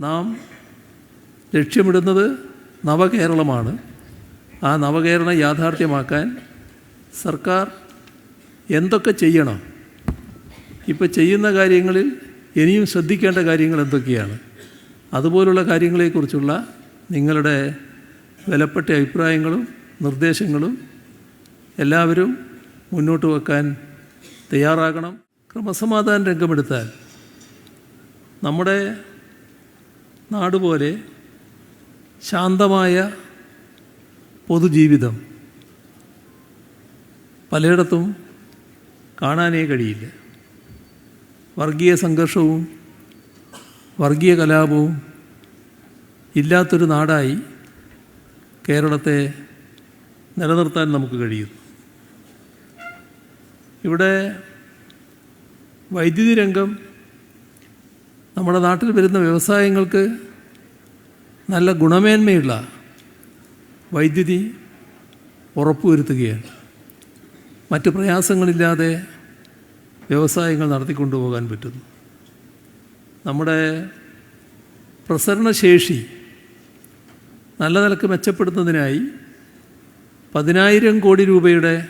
നാം ലക്ഷ്യമിടുന്നത് നവകേരളമാണ്. ആ നവകേരളം യാഥാർത്ഥ്യമാക്കാൻ സർക്കാർ എന്തൊക്കെ ചെയ്യണം? ഇപ്പോൾ ചെയ്യുന്ന കാര്യങ്ങളിൽ ഇനിയും ശ്രദ്ധിക്കേണ്ട കാര്യങ്ങൾ എന്തൊക്കെയാണ്? അതുപോലുള്ള കാര്യങ്ങളെക്കുറിച്ചുള്ള നിങ്ങളുടെ വിലപ്പെട്ട അഭിപ്രായങ്ങളും നിർദ്ദേശങ്ങളും എല്ലാവരും മുന്നോട്ട് വെക്കാൻ തയ്യാറാകണം. ക്രമസമാധാന രംഗമെടുത്താൽ നമ്മുടെ നാട് പോലെ ശാന്തമായ പൊതുജീവിതം പലയിടത്തും കാണാനേ കഴിയില്ല. വർഗീയ സംഘർഷവും വർഗീയ കലാപവും ഇല്ലാത്തൊരു നാടായി കേരളത്തെ നിലനിർത്താൻ നമുക്ക് കഴിയുന്നു. ഇവിടെ വൈദ്യുതി രംഗം നമ്മുടെ നാട്ടിൽ വരുന്ന വ്യവസായങ്ങൾക്ക് നല്ല ഗുണമേന്മയുള്ള വൈദ്യുതി ഉറപ്പുവരുത്തുകയാണ്. മറ്റ് പ്രയാസങ്ങളില്ലാതെ വ്യവസായങ്ങൾ നടത്തിക്കൊണ്ടുപോകാൻ പറ്റുന്നു. നമ്മുടെ പ്രസരണശേഷി നല്ല നിലയ്ക്ക് മെച്ചപ്പെടുത്തുന്നതിനായി പതിനായിരം കോടി രൂപയുടെ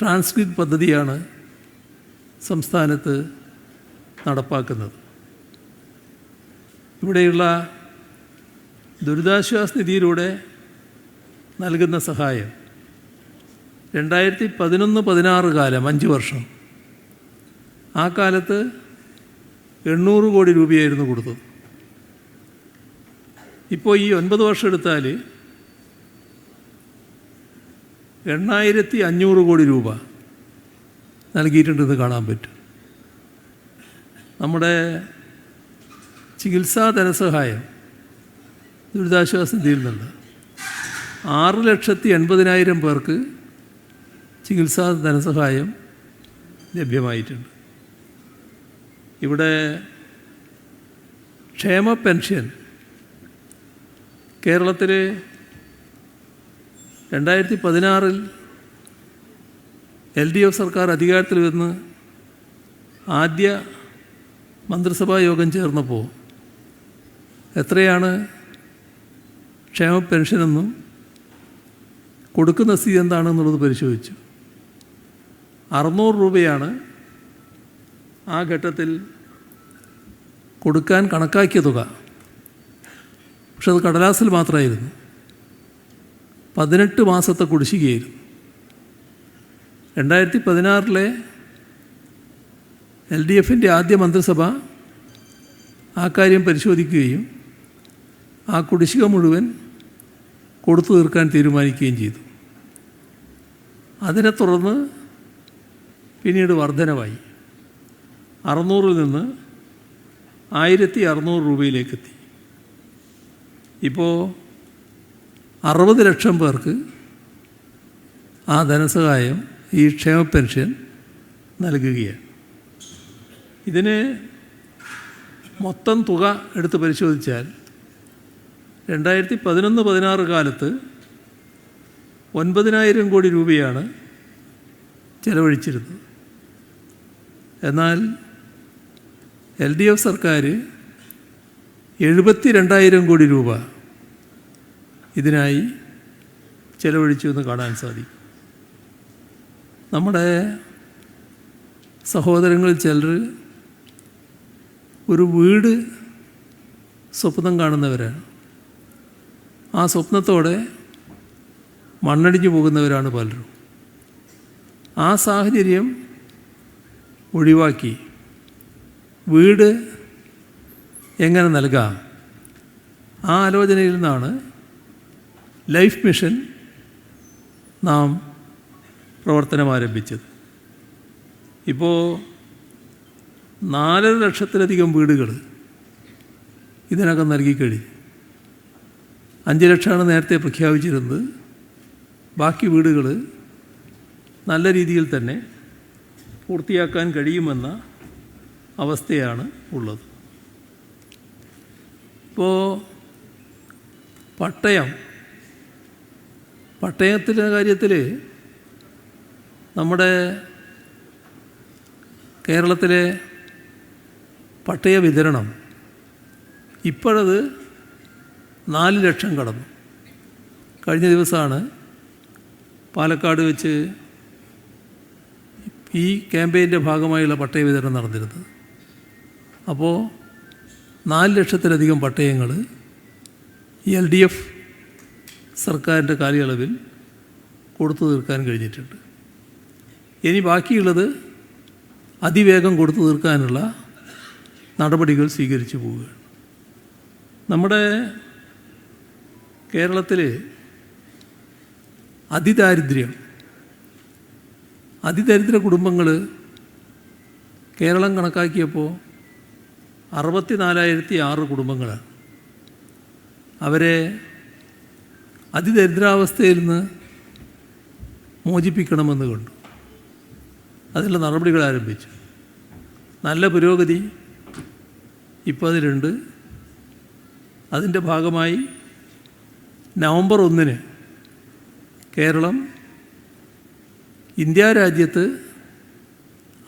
ട്രാൻസ്ക്രിപ്റ്റ് പദ്ധതിയാണ് സംസ്ഥാനത്ത് നടപ്പാക്കുന്നത്. ഇവിടെയുള്ള ദുരിതാശ്വാസ നിധിയിലൂടെ നൽകുന്ന സഹായം. രണ്ടായിരത്തി പതിനൊന്ന് പതിനാറ് കാലം അഞ്ച് വർഷം. ആ കാലത്ത് എണ്ണൂറ് കോടി രൂപയായിരുന്നു കൊടുത്തത്. ഇപ്പോൾ ഈ ഒൻപത് വർഷം എടുത്താൽ എണ്ണായിരത്തി അഞ്ഞൂറ് കോടി രൂപ നൽകിയിട്ടുണ്ടെന്ന് കാണാൻ പറ്റും. നമ്മുടെ ചികിത്സാ ധനസഹായം. ദുരിതാശ്വാസ നിധിയിൽ നിന്ന്. ആറ് ലക്ഷത്തി എൺപതിനായിരം പേർക്ക് ചികിത്സാ ധനസഹായം ലഭ്യമായിട്ടുണ്ട്. ഇവിടെ ക്ഷേമ പെൻഷൻ കേരളത്തിൽ രണ്ടായിരത്തി പതിനാറിൽ എൽ ഡി എഫ് സർക്കാർ അധികാരത്തിൽ വന്ന് ആദ്യ മന്ത്രിസഭാ യോഗം ചേർന്നപ്പോൾ എത്രയാണ്? ക്ഷേമ പെൻഷനെന്നും കൊടുക്കുന്ന സ്ഥിതി എന്താണെന്നുള്ളത് പരിശോധിച്ചു. അറുന്നൂറ് രൂപയാണ് ആ ഘട്ടത്തിൽ കൊടുക്കാൻ കണക്കാക്കിയ തുക. പക്ഷെ അത് കടലാസിൽ മാത്രമായിരുന്നു. പതിനെട്ട് മാസത്തെ കുടിശ്ശികയായിരുന്നു. രണ്ടായിരത്തി പതിനാറിലെ എൽ ഡി എഫിന്റെ ആദ്യ മന്ത്രിസഭ ആ കാര്യം പരിശോധിക്കുകയും ആ കുടിശ്ശിക മുഴുവൻ കൊടുത്തു തീർക്കാൻ തീരുമാനിക്കുകയും ചെയ്തു. അതിനെ തുടർന്ന് പിന്നീട് വർധനവായി. അറുന്നൂറിൽ നിന്ന് ആയിരത്തി അറുന്നൂറ് രൂപയിലേക്കെത്തി. ഇപ്പോൾ അറുപത് ലക്ഷം പേർക്ക് ആ ധനസഹായം ഈ ക്ഷേമ പെൻഷൻ നൽകുകയാണ്. ഇതിന് മൊത്തം തുക എടുത്ത് പരിശോധിച്ചാൽ രണ്ടായിരത്തി പതിനൊന്ന് പതിനാറ് കാലത്ത് ഒൻപതിനായിരം കോടി രൂപയാണ് ചെലവഴിച്ചിരുന്നത്. എന്നാൽ എൽ ഡി എഫ് സർക്കാർ എഴുപത്തി രണ്ടായിരം കോടി രൂപ ഇതിനായി ചെലവഴിച്ചു എന്ന് കാണാൻ സാധിക്കും. നമ്മുടെ സഹോദരങ്ങൾ ചിലർ ഒരു വീട് സ്വപ്നം കാണുന്നവരാണ്. ആ സ്വപ്നത്തോടെ മണ്ണടിഞ്ഞു പോകുന്നവരാണ് പലരും. ആ സാഹചര്യം ഒഴിവാക്കി വീട് എങ്ങനെ നൽകാം? ആ ആലോചനയിൽ നിന്നാണ് ലൈഫ് മിഷൻ നാം പ്രവർത്തനം ആരംഭിച്ചത്. ഇപ്പോൾ നാലര ലക്ഷത്തിലധികം വീടുകൾ ഇതിനകം നൽകിക്കഴിഞ്ഞു അഞ്ച് ലക്ഷമാണ് നേരത്തെ പ്രഖ്യാപിച്ചിരുന്നത്. ബാക്കി വീടുകൾ നല്ല രീതിയിൽ തന്നെ പൂർത്തിയാക്കാൻ കഴിയുമെന്ന അവസ്ഥയാണ് ഉള്ളത്. ഇപ്പോൾ പട്ടയം പട്ടയത്തിന്റെ കാര്യത്തിൽ നമ്മുടെ കേരളത്തിലെ പട്ടയ വിതരണം ഇപ്പോഴത് നാല് ലക്ഷം കടന്നു. കഴിഞ്ഞ ദിവസമാണ് പാലക്കാട് വെച്ച് ഈ ക്യാമ്പയിന്റെ ഭാഗമായുള്ള പട്ടയ വിതരണം നടന്നിരുന്നത്. അപ്പോൾ നാല് ലക്ഷത്തിലധികം പട്ടയങ്ങൾ എൽ ഡി എഫ് സർക്കാരിന്റെ കാലയളവിൽ കൊടുത്തു തീർക്കാൻ കഴിഞ്ഞിട്ടുണ്ട്. ഇനി ബാക്കിയുള്ളത് അതിവേഗം കൊടുത്തു തീർക്കാനുള്ള നടപടികൾ സ്വീകരിച്ചു പോവുകയാണ്. നമ്മുടെ കേരളത്തിൽ അതിദാരിദ്ര്യം. അതിദരിദ്ര കുടുംബങ്ങൾ കേരളം കണക്കാക്കിയപ്പോൾ അറുപത്തി നാലായിരത്തി ആറ് കുടുംബങ്ങളാണ്. അവരെ അതിദരിദ്രാവസ്ഥയിൽ നിന്ന് മോചിപ്പിക്കണമെന്ന് കണ്ടു. അതിനുള്ള നടപടികൾ ആരംഭിച്ചു. നല്ല പുരോഗതി ഇപ്പോൾ അതിലുണ്ട് അതിന്റെ ഭാഗമായി നവംബർ ഒന്നിന് കേരളം ഇന്ത്യ രാജ്യത്ത്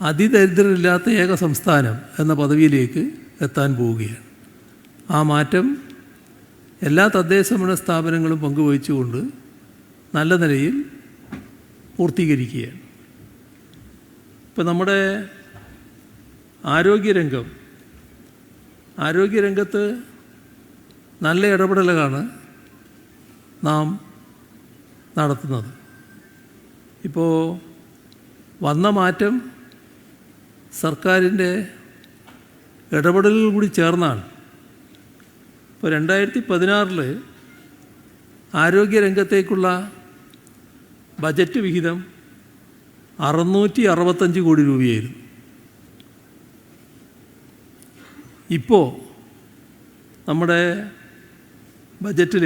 അതിദരിദ്രരില്ലാത്ത ഏക സംസ്ഥാനം എന്ന പദവിയിലേക്ക് എത്താൻ പോവുകയാണ്. ആ മാറ്റം എല്ലാ തദ്ദേശ തദ്ദേശഭരണ സ്ഥാപനങ്ങളും പങ്കുവഹിച്ചുകൊണ്ട് നല്ല നിലയിൽ പൂർത്തീകരിക്കുകയാണ്. ഇപ്പം നമ്മുടെ ആരോഗ്യരംഗം ആരോഗ്യരംഗത്ത് നല്ല ഇടപെടലുകളാണ് നാം നടത്തുന്നത്. ഇപ്പോൾ വന്ന മാറ്റം സർക്കാരിന്റെ ഇടപെടലുകൾ കൂടി ചേർന്നാണ്. ഇപ്പോൾ രണ്ടായിരത്തി പതിനാറിൽ ആരോഗ്യരംഗത്തേക്കുള്ള ബജറ്റ് വിഹിതം അറുന്നൂറ്റി അറുപത്തഞ്ച് കോടി രൂപയായിരുന്നു. ഇപ്പോൾ നമ്മുടെ ബജറ്റിൽ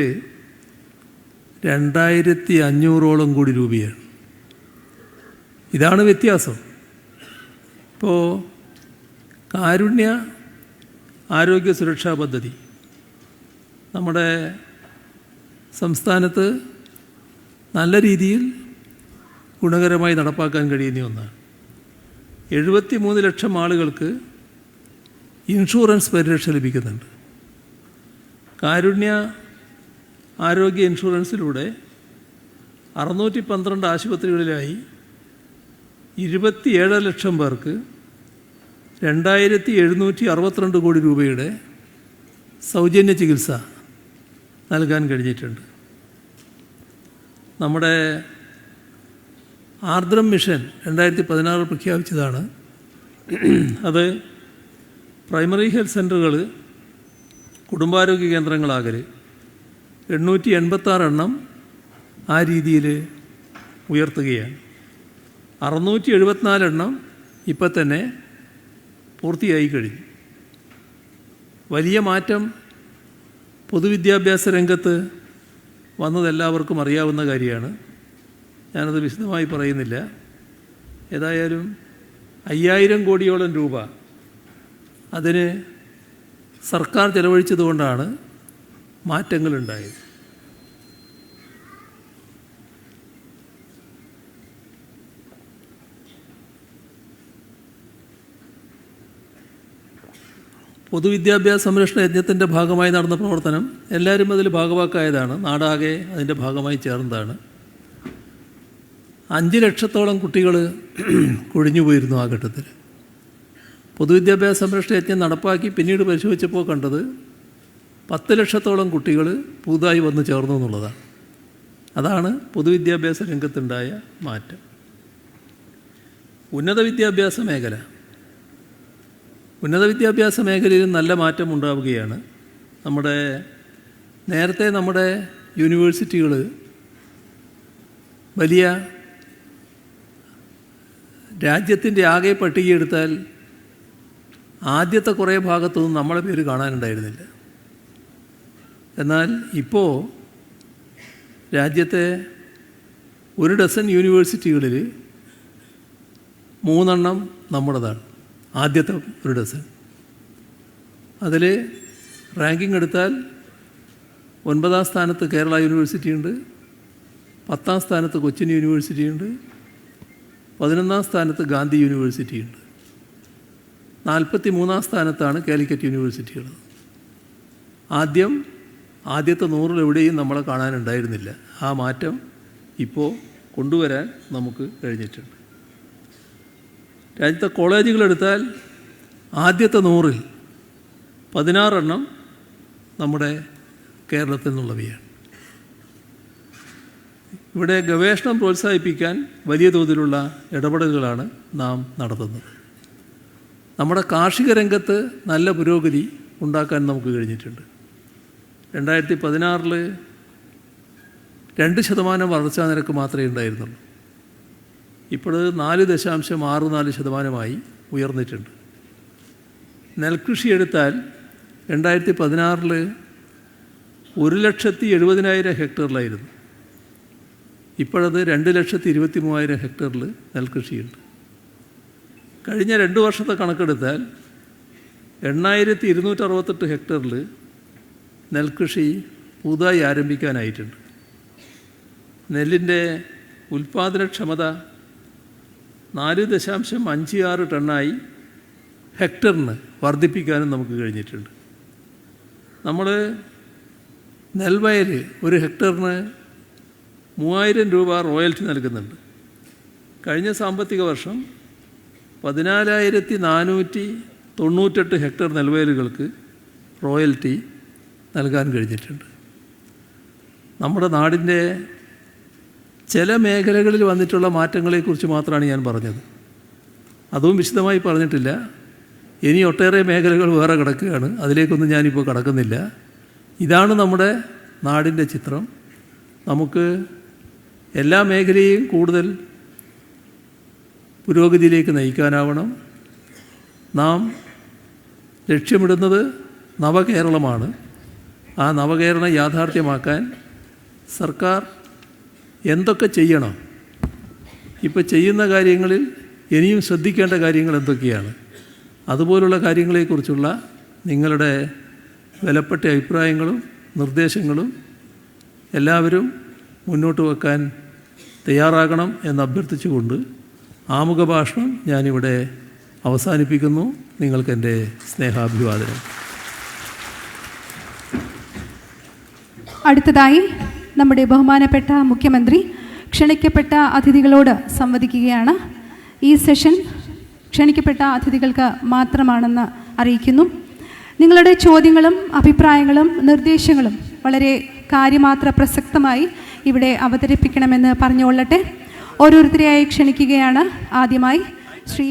രണ്ടായിരത്തി അഞ്ഞൂറോളം കോടി രൂപയാണ്. ഇതാണ് വ്യത്യാസം. ഇപ്പോൾ കാരുണ്യ ആരോഗ്യ സുരക്ഷാ പദ്ധതി നമ്മുടെ സംസ്ഥാനത്ത് നല്ല രീതിയിൽ ഗുണകരമായി നടപ്പാക്കാൻ കഴിയുന്ന ഒന്നാണ്. എഴുപത്തി മൂന്ന് ലക്ഷം ആളുകൾക്ക് ഇൻഷുറൻസ് പരിരക്ഷ ലഭിക്കുന്നുണ്ട്. കാരുണ്യ ആരോഗ്യ ഇൻഷുറൻസിലൂടെ അറുന്നൂറ്റി പന്ത്രണ്ട് ആശുപത്രികളിലായി ഇരുപത്തിയേഴ് ലക്ഷം പേർക്ക് രണ്ടായിരത്തി എഴുന്നൂറ്റി അറുപത്തിരണ്ട് കോടി രൂപയുടെ സൗജന്യ ചികിത്സ നൽകാൻ കഴിഞ്ഞിട്ടുണ്ട്. നമ്മുടെ ആർദ്രം മിഷൻ രണ്ടായിരത്തി പതിനാറ് പ്രഖ്യാപിച്ചതാണ്. അത് പ്രൈമറി ഹെൽത്ത് സെന്ററുകൾ കുടുംബാരോഗ്യ കേന്ദ്രങ്ങളാകൽ എണ്ണൂറ്റി എൺപത്താറെണ്ണം ആ രീതിയിൽ ഉയർത്തുകയാണ്. അറുന്നൂറ്റി എഴുപത്തിനാലെണ്ണം ഇപ്പം തന്നെ പൂർത്തിയായി കഴിഞ്ഞു. വലിയ മാറ്റം പൊതുവിദ്യാഭ്യാസ രംഗത്ത് വന്നത് എല്ലാവർക്കും അറിയാവുന്ന കാര്യമാണ്. ഞാനത് വിശദമായി പറയുന്നില്ല. ഏതായാലും അയ്യായിരം കോടിയോളം രൂപ അതിന് സർക്കാർ ചെലവഴിച്ചതുകൊണ്ടാണ് മാറ്റങ്ങളുണ്ടായത് പൊതുവിദ്യാഭ്യാസ സംരക്ഷണ യജ്ഞത്തിന്റെ ഭാഗമായി നടന്ന പ്രവർത്തനം എല്ലാവരും അതിൽ ഭാഗവാക്കായതാണ്. നാടാകെ അതിന്റെ ഭാഗമായി ചേർന്നതാണ്. അഞ്ച് ലക്ഷത്തോളം കുട്ടികൾ കൊഴിഞ്ഞു പോയിരുന്നു ആ ഘട്ടത്തിൽ പൊതുവിദ്യാഭ്യാസ സംരക്ഷണ യജ്ഞം നടപ്പാക്കി പിന്നീട് പരിശോധിച്ചപ്പോൾ കണ്ടത് പത്ത് ലക്ഷത്തോളം കുട്ടികൾ പുതുതായി വന്ന് ചേർന്നു എന്നുള്ളതാണ്. അതാണ് പൊതുവിദ്യാഭ്യാസ രംഗത്തുണ്ടായ മാറ്റം. ഉന്നത വിദ്യാഭ്യാസ മേഖല. ഉന്നത വിദ്യാഭ്യാസ മേഖലയിൽ നല്ല മാറ്റം ഉണ്ടാവുകയാണ്. നമ്മുടെ നേരത്തെ നമ്മുടെ യൂണിവേഴ്സിറ്റികൾ വലിയ രാജ്യത്തിന്റെ ആകെ പട്ടികയെടുത്താൽ ആദ്യത്തെ കുറേ ഭാഗത്തൊന്നും നമ്മളെ പേര് കാണാനുണ്ടായിരുന്നില്ല. എന്നാൽ ഇപ്പോൾ രാജ്യത്തെ ഒരു ഡസൻ യൂണിവേഴ്സിറ്റികളിൽ മൂന്നെണ്ണം നമ്മുടേതാണ്. ആദ്യത്തെ ഒരു ഡസൻ അതിൽ റാങ്കിങ് എടുത്താൽ ഒൻപതാം സ്ഥാനത്ത് കേരള യൂണിവേഴ്സിറ്റി ഉണ്ട് പത്താം സ്ഥാനത്ത് കൊച്ചിൻ യൂണിവേഴ്സിറ്റി ഉണ്ട് പതിനൊന്നാം സ്ഥാനത്ത് ഗാന്ധി യൂണിവേഴ്സിറ്റി ഉണ്ട്. നാൽപ്പത്തി മൂന്നാം സ്ഥാനത്താണ് കാലിക്കറ്റ് യൂണിവേഴ്സിറ്റി ഉള്ളത്. ആദ്യം ആദ്യത്തെ നൂറിൽ എവിടെയും നമ്മളെ കാണാനുണ്ടായിരുന്നില്ല. ആ മാറ്റം ഇപ്പോൾ കൊണ്ടുവരാൻ നമുക്ക് കഴിഞ്ഞിട്ടുണ്ട്. രാജ്യത്തെ കോളേജുകളെടുത്താൽ ആദ്യത്തെ നൂറിൽ പതിനാറെണ്ണം നമ്മുടെ കേരളത്തിൽ നിന്നുള്ളവയാണ്. ഇവിടെ ഗവേഷണം പ്രോത്സാഹിപ്പിക്കാൻ വലിയ തോതിലുള്ള ഇടപെടലുകളാണ് നാം നടത്തുന്നത്. നമ്മുടെ കാർഷിക രംഗത്ത് നല്ല പുരോഗതി ഉണ്ടാക്കാൻ നമുക്ക് കഴിഞ്ഞിട്ടുണ്ട്. രണ്ടായിരത്തി പതിനാറിൽ രണ്ട് ശതമാനം വളർച്ചാ നിരക്ക് മാത്രമേ ഉണ്ടായിരുന്നുള്ളൂ. ഇപ്പോൾ നാല് ദശാംശം ആറ് നാല് ശതമാനമായി ഉയർന്നിട്ടുണ്ട്. നെൽകൃഷി എടുത്താൽ രണ്ടായിരത്തി പതിനാറിൽ ഒരു ലക്ഷത്തി എഴുപതിനായിരം ഹെക്ടറിലായിരുന്നു. ഇപ്പോഴത് രണ്ട് ലക്ഷത്തി ഇരുപത്തി മൂവായിരം ഹെക്ടറിൽ നെൽകൃഷിയുണ്ട്. കഴിഞ്ഞ രണ്ട് വർഷത്തെ കണക്കെടുത്താൽ എണ്ണായിരത്തി ഇരുന്നൂറ്ററുപത്തെട്ട് ഹെക്ടറിൽ നെൽകൃഷി പുതുതായി ആരംഭിക്കാനായിട്ടുണ്ട്. നെല്ലിന്റെ ഉൽപാദനക്ഷമത നാല് ദശാംശം അഞ്ച് ആറ് ടണ്ണായി ഹെക്ടറിന് വർദ്ധിപ്പിക്കാനും നമുക്ക് കഴിഞ്ഞിട്ടുണ്ട്. നമ്മൾ നെൽവയൽ ഒരു ഹെക്ടറിന് മൂവായിരം രൂപ റോയൽറ്റി നൽകുന്നുണ്ട്. കഴിഞ്ഞ സാമ്പത്തിക വർഷം പതിനാലായിരത്തി നാനൂറ്റി തൊണ്ണൂറ്റെട്ട് ഹെക്ടർ നെൽവയലുകൾക്ക് റോയൽറ്റി നൽകാൻ കഴിഞ്ഞിട്ടുണ്ട്. നമ്മുടെ നാടിന്റെ ചില മേഖലകളിൽ വന്നിട്ടുള്ള മാറ്റങ്ങളെക്കുറിച്ച് മാത്രമാണ് ഞാൻ പറഞ്ഞത്. അതും വിശദമായി പറഞ്ഞിട്ടില്ല. ഇനി ഒട്ടേറെ മേഖലകൾ വേറെ കിടക്കുകയാണ്. അതിലേക്കൊന്നും ഞാനിപ്പോൾ കടക്കുന്നില്ല. ഇതാണ് നമ്മുടെ നാടിന്റെ ചിത്രം. നമുക്ക് എല്ലാ മേഖലയെയും കൂടുതൽ പുരോഗതിയിലേക്ക് നയിക്കാനാവണം. നാം ലക്ഷ്യമിടുന്നത് നവകേരളമാണ്. ആ നവകേരളം യാഥാർത്ഥ്യമാക്കാൻ സർക്കാർ എന്തൊക്കെ ചെയ്യണം? ഇപ്പോൾ ചെയ്യുന്ന കാര്യങ്ങളിൽ ഇനിയും ശ്രദ്ധിക്കേണ്ട കാര്യങ്ങൾ എന്തൊക്കെയാണ്? അതുപോലുള്ള കാര്യങ്ങളെക്കുറിച്ചുള്ള നിങ്ങളുടെ വിലപ്പെട്ട അഭിപ്രായങ്ങളും നിർദ്ദേശങ്ങളും എല്ലാവരും മുന്നോട്ട് വെക്കാൻ തയ്യാറാകണം എന്ന് അഭ്യർത്ഥിച്ചുകൊണ്ട് ആമുഖ ഭാഷണം ഞാനിവിടെ അവസാനിപ്പിക്കുന്നു. നിങ്ങൾക്കെന്റെ സ്നേഹാഭിവാദനം. അടുത്തതായി നമ്മുടെ ബഹുമാനപ്പെട്ട മുഖ്യമന്ത്രി ക്ഷണിക്കപ്പെട്ട അതിഥികളോട് സംവദിക്കുകയാണ്. ഈ സെഷൻ ക്ഷണിക്കപ്പെട്ട അതിഥികൾക്ക് മാത്രമാണെന്ന് അറിയിക്കുന്നു. നിങ്ങളുടെ ചോദ്യങ്ങളും അഭിപ്രായങ്ങളും നിർദ്ദേശങ്ങളും വളരെ കാര്യമാത്ര പ്രസക്തമായി ഇവിടെ അവതരിപ്പിക്കണമെന്ന് പറഞ്ഞുകൊള്ളട്ടെ. ഓരോരുത്തരെയായി ക്ഷണിക്കുകയാണ് ആദ്യമായി ശ്രീ